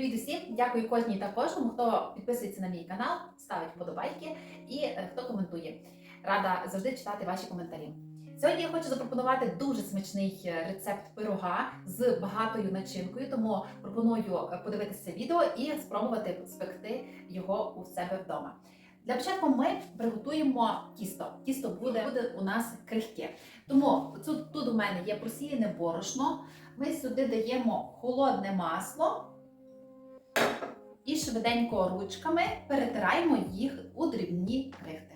Привіт усім! Дякую кожній та кожному, хто підписується на мій канал, ставить вподобайки і е, хто коментує. Рада завжди читати ваші коментарі. Сьогодні я хочу запропонувати дуже смачний е, рецепт пирога з багатою начинкою, тому пропоную е, подивитися відео і спробувати спекти його у себе вдома. Для початку ми приготуємо тісто. Тісто буде, буде у нас крихке. Тому тут, тут у мене є просіяне борошно. Ми сюди даємо холодне масло і швиденько ручками перетираємо їх у дрібні крихти.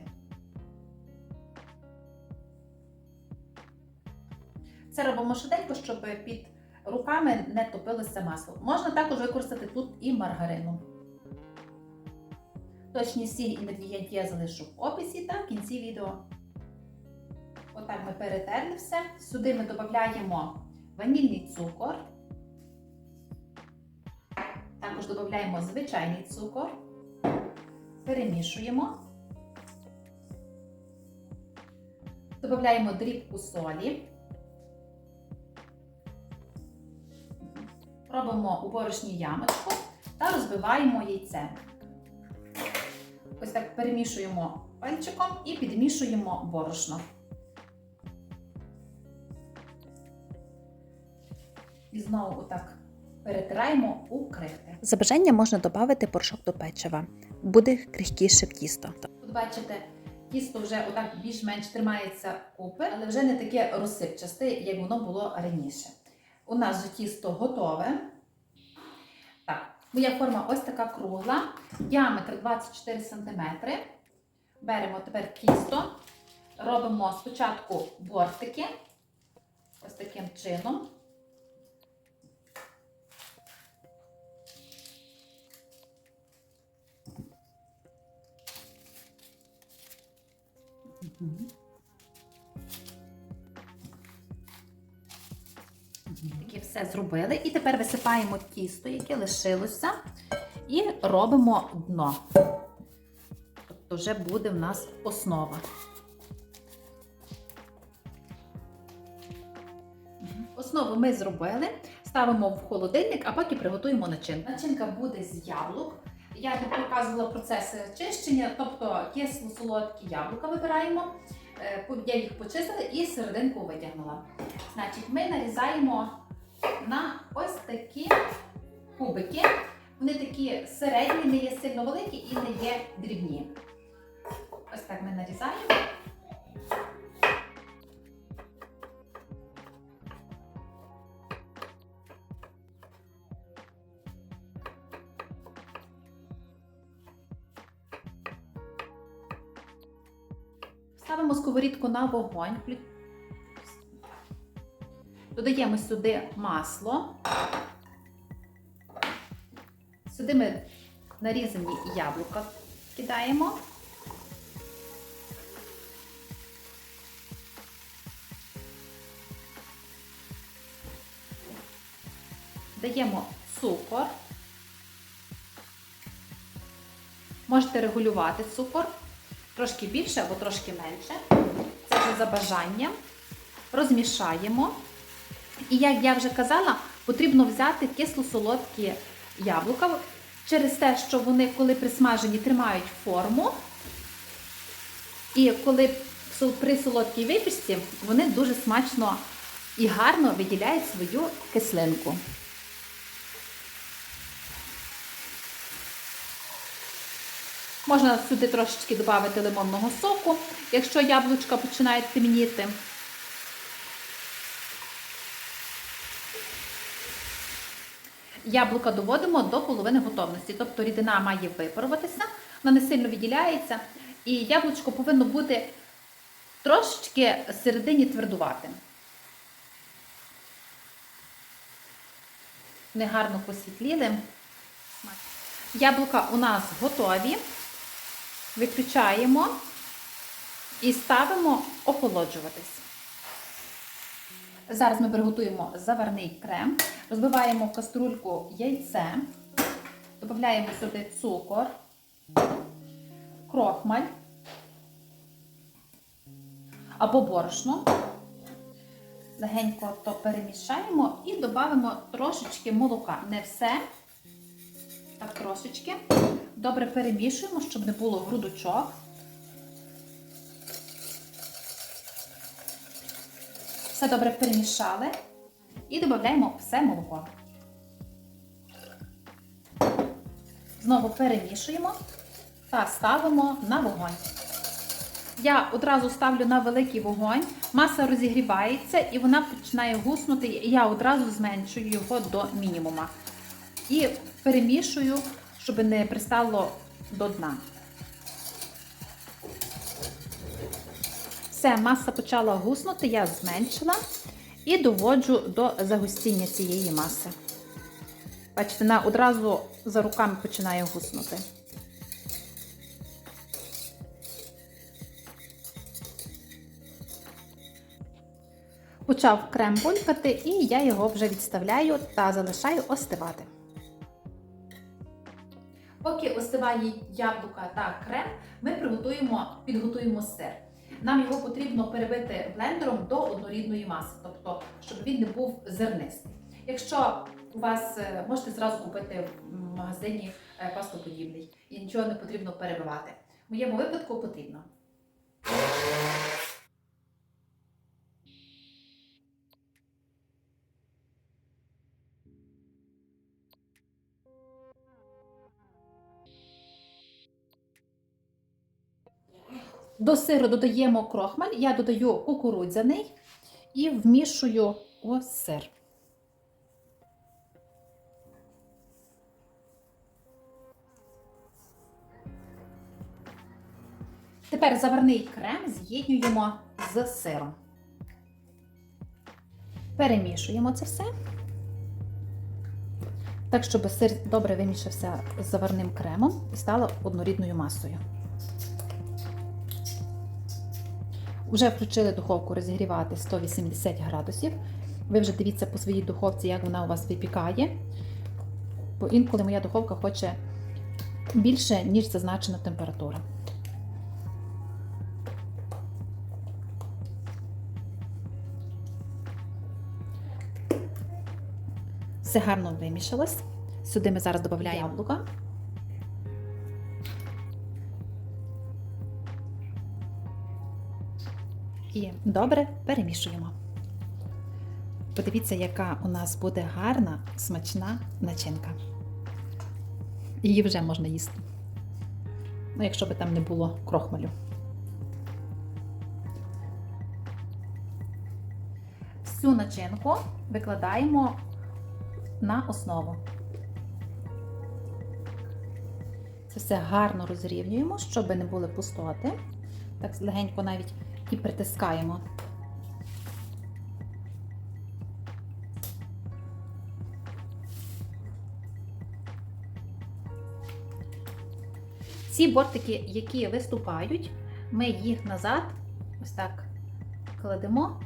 Це робимо швиденько, щоб під руками не топилося масло. Можна також використати тут і маргарину. Точні всі інгредієнти я залишу в описі та в кінці відео. Отак ми перетерли все. Сюди ми додаємо ванільний цукор. Також додаємо звичайний цукор, перемішуємо, додаємо дрібку солі, робимо у борошні ямочку та розбиваємо яйце. Ось так перемішуємо пальчиком і підмішуємо борошно. І знову отак перетираємо у крихти. За бажанням можна додати порошок до печива. Буде крихкіше тісто. Тут бачите, тісто вже отак більш-менш тримається купи, але вже не таке розсипчасте, як воно було раніше. У нас же тісто готове. Так, моя форма ось така кругла, діаметр 24 см. Беремо тепер тісто, робимо спочатку бортики, ось таким чином. Таке все зробили. І тепер висипаємо тісто, яке лишилося, і робимо дно. Тобто вже буде в нас основа. Основу ми зробили, ставимо в холодильник, а поки приготуємо начинку. Начинка буде з яблук. Я показувала процес чищення, тобто кисло-солодкі яблука вибираємо. Е, Я їх почистила і серединку витягнула. Значить, ми нарізаємо на ось такі кубики. Вони такі середні, не є сильно великі і не є дрібні. Ось так ми нарізаємо. Сковорідку на вогонь. Додаємо сюди масло. Сюди ми нарізані яблука кидаємо. Даємо цукор. Можете регулювати цукор трошки більше або трошки менше. Це вже за бажанням. Розмішаємо. І як я вже казала, потрібно взяти кисло-солодкі яблука через те, що вони, коли присмажені, тримають форму. І коли при солодкій випічці, вони дуже смачно і гарно виділяють свою кислинку. Можна сюди трошечки додати лимонного соку, якщо яблучка починають темніти. Яблука доводимо до половини готовності, тобто рідина має випаруватися, вона не сильно відділяється, і яблучко повинно бути трошечки всередині твердуватим. Вони гарно посвітліли. Яблука у нас готові. Виключаємо і ставимо охолоджуватись. Зараз ми приготуємо заварний крем, розбиваємо в каструльку яйце, додаємо сюди цукор, крохмаль або борошно. Легенько то перемішаємо і додамо трошечки молока. Не все. Так трошечки. Добре перемішуємо, щоб не було грудочок. Все добре перемішали і додаємо все молоко. Знову перемішуємо та ставимо на вогонь. Я одразу ставлю на великий вогонь, маса розігрівається і вона починає гуснути. і Я одразу зменшую його до мінімума. І перемішую, щоб не пристало до дна. Все, маса почала гуснути, я зменшила і доводжу до загустіння цієї маси. Бачите, вона одразу за руками починає гуснути. Почав крем булькати, і я його вже відставляю та залишаю остивати. Поки яблука та крем, ми приготуємо, підготуємо сир. Нам його потрібно перебити блендером до однорідної маси, тобто, щоб він не був зернистий. Якщо у вас е, можете зразу купити в магазині е, пастоподібний і нічого не потрібно перебивати. В моєму випадку потрібно. До сиру додаємо крохмаль, я додаю кукурудзяний і вмішую у сир. Тепер заварний крем з'єднуємо з сиром. Перемішуємо це все. Так, щоб сир добре вимішався з заварним кремом і стало однорідною масою. Вже включили духовку розігрівати 180 градусів. Ви вже дивіться по своїй духовці, як вона у вас випікає. Бо інколи моя духовка хоче більше, ніж зазначена температура. Все гарно вимішалось. Сюди ми зараз додаємо яблука. І добре перемішуємо. Подивіться, яка у нас буде гарна, смачна начинка. Її вже можна їсти. Ну, якщо би там не було крохмалю. Всю начинку викладаємо на основу. Це все гарно розрівнюємо, щоб не були пустоти. Так легенько навіть і притискаємо. Ці бортики, які виступають, ми їх назад ось так кладемо.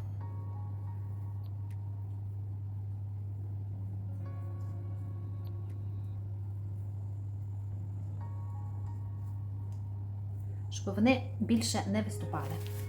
Щоб вони більше не виступали.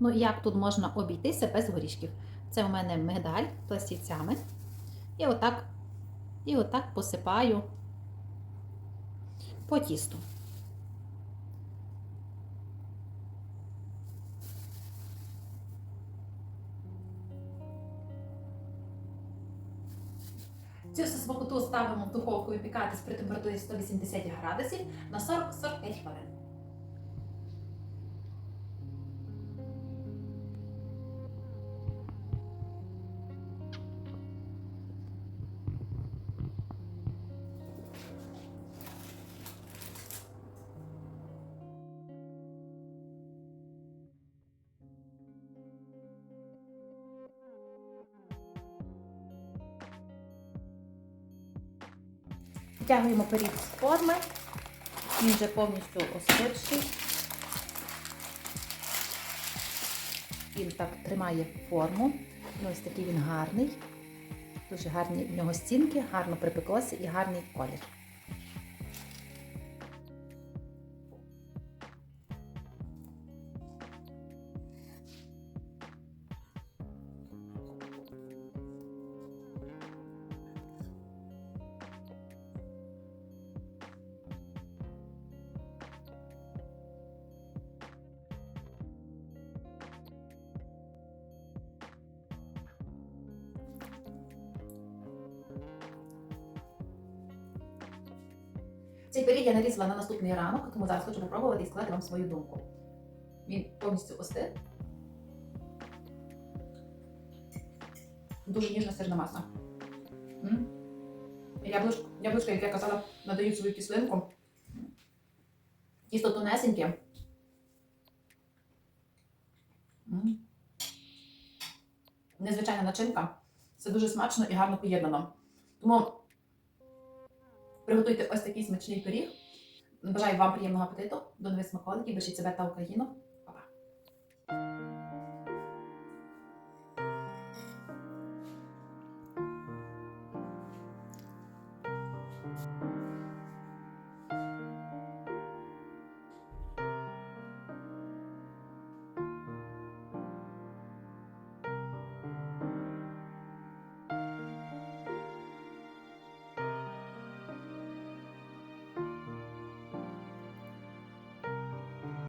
Ну, як тут можна обійтися без горішків? Це у мене медаль пластівцями. І отак, і отак посипаю по тісту. Цю смакоту ставимо в духовку випікатись при температурі 180 градусів на 40-45 хвилин. Витягуємо пиріг з форми, він вже повністю остивший. Він так тримає форму. Ну, ось такий він гарний. Дуже гарні в нього стінки, гарно припеклося і гарний колір. Цей пиріг я нарізала на наступний ранок, тому зараз хочу попробувати і сказати вам свою думку. Він повністю остив. Дуже ніжна сирна маса. М? Яблуш... Яблучка, як я казала, надають свою кислинку. Тісто тонесеньке. Незвичайна начинка. Це дуже смачно і гарно поєднано. Тому Приготуйте ось такий смачний пиріг. Бажаю вам приємного апетиту, до нових смаколиків, бережіть себе та Україну. Па-па!